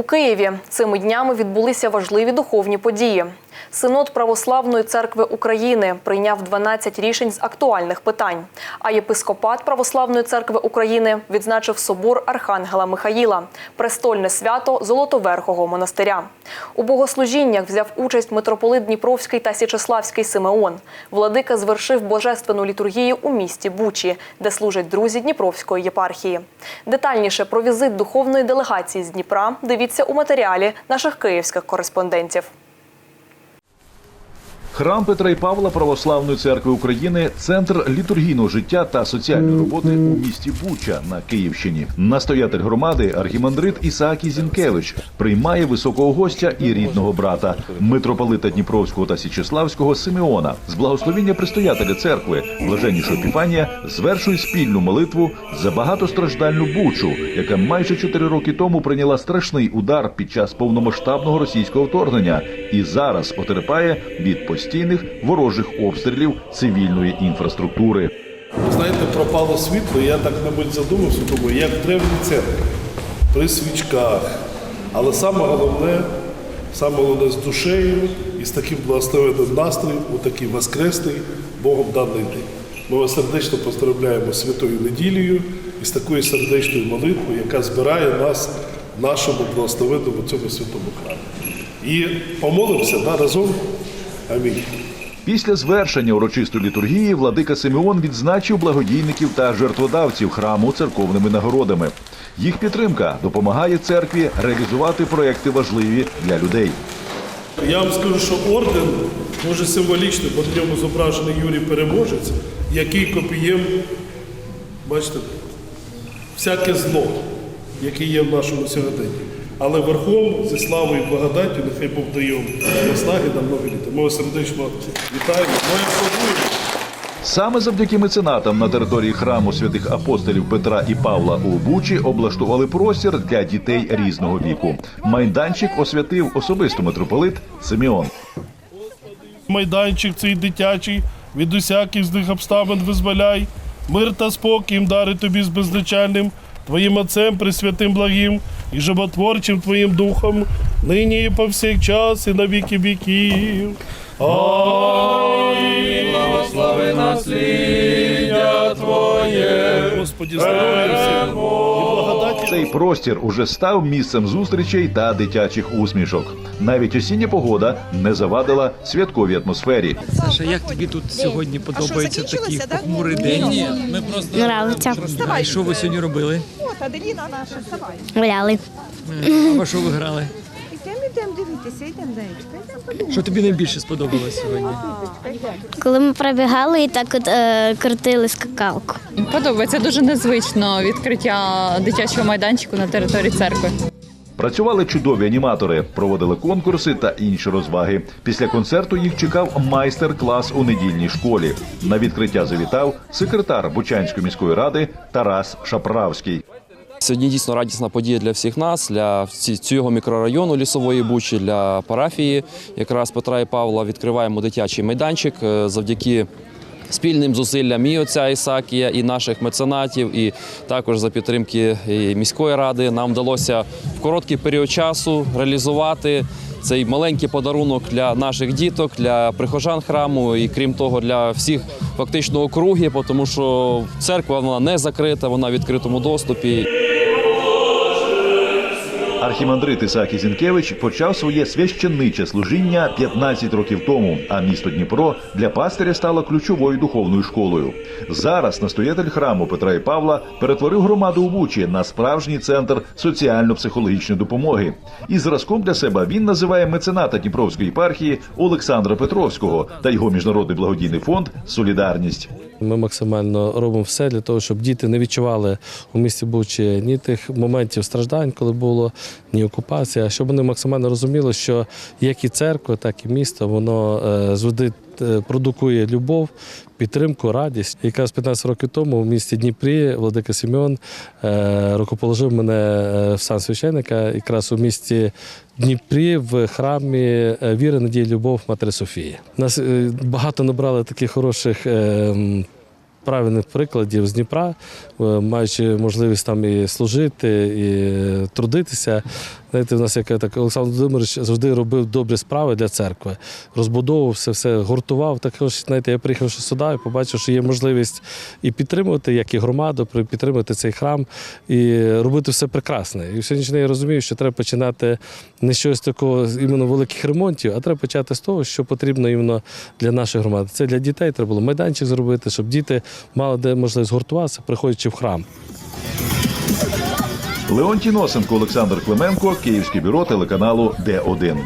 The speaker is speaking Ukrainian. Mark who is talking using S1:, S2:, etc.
S1: У Києві цими днями відбулися важливі духовні події. Синод Православної церкви України прийняв 12 рішень з актуальних питань. А єпископат Православної церкви України відзначив собор Архангела Михаїла, престольне свято Золотоверхого монастиря. У богослужіннях взяв участь митрополит Дніпровський та Січеславський Симеон. Владика звершив божественну літургію у місті Бучі, де служать друзі Дніпровської єпархії. Детальніше про візит духовної делегації з Дніпра дивіться у матеріалі наших київських кореспондентів.
S2: Храм Петра і Павла Православної церкви України центр літургійного життя та соціальної роботи у місті Буча на Київщині. Настоятель громади архімандрит Ісаакій Зінкевич приймає високого гостя і рідного брата митрополита Дніпровського та Січеславського Симеона. З благословіння предстоятеля церкви блаженнішого Епіфанія звершує спільну молитву за багатостраждальну Бучу, яка майже чотири роки тому прийняла страшний удар під час повномасштабного російського вторгнення і зараз потерпає від постійних ворожих обстрілів цивільної інфраструктури.
S3: Знаєте, пропало світло, я так, мабуть, задумався, думаю, як в древній церкві, при свічках. Але саме головне, саме головне з душею і з таким благословенним настроєм у такий воскресний Богом даний день. Ми вас сердечно поздравляємо святою неділею і з такою сердечною молитвою, яка збирає нас в нашому благословенному цьому святому храмі. І помолимося да, разом. Амінь.
S2: Після звершення урочистої літургії владика Симеон відзначив благодійників та жертводавців храму церковними нагородами. Їх підтримка допомагає церкві реалізувати проекти важливі для людей.
S3: Я вам скажу, що орден дуже символічний, бо в ньому зображений Юрій Переможець, який копієм, бачите, всяке зло, яке є в нашому сьогоденні. Але верхом зі славою і благодаттю, нехай Бог дає вам наснаги на много літа. Ми вас сердечно вітаємо. Ми аплодуємо.
S2: Саме завдяки меценатам на території храму святих апостолів Петра і Павла у Бучі облаштували простір для дітей різного віку. Майданчик освятив особисто митрополит Симеон.
S3: Майданчик цей дитячий, від усяких злих обставин визволяй, мир та спокій їм дари тобі з беззначальним, Твоїм Отцем Пресвятим благим і животворчим Твоїм Духом, нині і повсякчас, і на віки віків. Амінь. Благослови насліддя Твоє. Господі здоров'я благодаті.
S2: Цей простір уже став місцем зустрічей та дитячих усмішок. Навіть осіння погода не завадила святковій атмосфері.
S4: Саша, як тобі тут сьогодні подобається такий похмурий день?
S5: Нравиться.
S4: А що ви сьогодні робили?
S6: От, Аделіна наша, вставай.
S5: Гуляли.
S4: А во що ви грали?
S6: Ідемо дивитися, йдемо, Даєчка, йдемо подивимося.
S4: Що тобі найбільше сподобалось сьогодні?
S5: Коли ми пробігали і так от е, крутили скакалку.
S7: Подобається дуже незвично відкриття дитячого майданчику на території церкви.
S2: Працювали чудові аніматори, проводили конкурси та інші розваги. Після концерту їх чекав майстер-клас у недільній школі. На відкриття завітав секретар Бучанської міської ради Тарас Шаправський.
S8: Сьогодні дійсно радісна подія для всіх нас, для цього мікрорайону лісової бучі, для парафії. Якраз Петра і Павла відкриваємо дитячий майданчик е, завдяки. Спільним зусиллям і отця Ісакія, і наших меценатів, і також за підтримки міської ради нам вдалося в короткий період часу реалізувати цей маленький подарунок для наших діток, для прихожан храму, і крім того, для всіх фактично округи, тому що церква вона не закрита, вона в відкритому доступі.
S2: Архімандрит Ісаакій Зінкевич почав своє священниче служіння 15 років тому. А місто Дніпро для пастиря стало ключовою духовною школою. Зараз настоятель храму Петра і Павла перетворив громаду у Бучі на справжній центр соціально-психологічної допомоги. І зразком для себе він називає мецената Дніпровської єпархії Олександра Петровського та його міжнародний благодійний фонд Солідарність.
S9: Ми максимально робимо все для того, щоб діти не відчували у місті Бучі ні тих моментів страждань, коли було, ні окупація, щоб вони максимально розуміли, що як і церква, так і місто, воно е, зведе, е, продукує любов, підтримку, радість. Якраз 15 років тому в місті Дніпрі Владика Сімеон е, рукоположив мене в сан священника, якраз у місті Дніпрі в храмі віри, надії, любов Матері Софії. Нас багато набрали таких хороших. Правильних прикладів з Дніпра, е, маючи можливість там і служити, і трудитися. Знаєте, у нас яке так Олександр Володимирович завжди робив добрі справи для церкви, розбудовував все, все гуртував. Також, знаєте, я приїхавши сюди і побачив, що є можливість і підтримувати, як і громаду, підтримувати цей храм і робити все прекрасне. І в сьогоднішній я розумію, що треба починати не щось такого іменно великих ремонтів, а треба почати з того, що потрібно іменно для нашої громади. Це для дітей треба було майданчик зробити, щоб діти мали де можливість згуртуватися, приходячи в храм.
S2: Леонтій Носенко, Олександр Клименко, Київське бюро телеканалу Д1.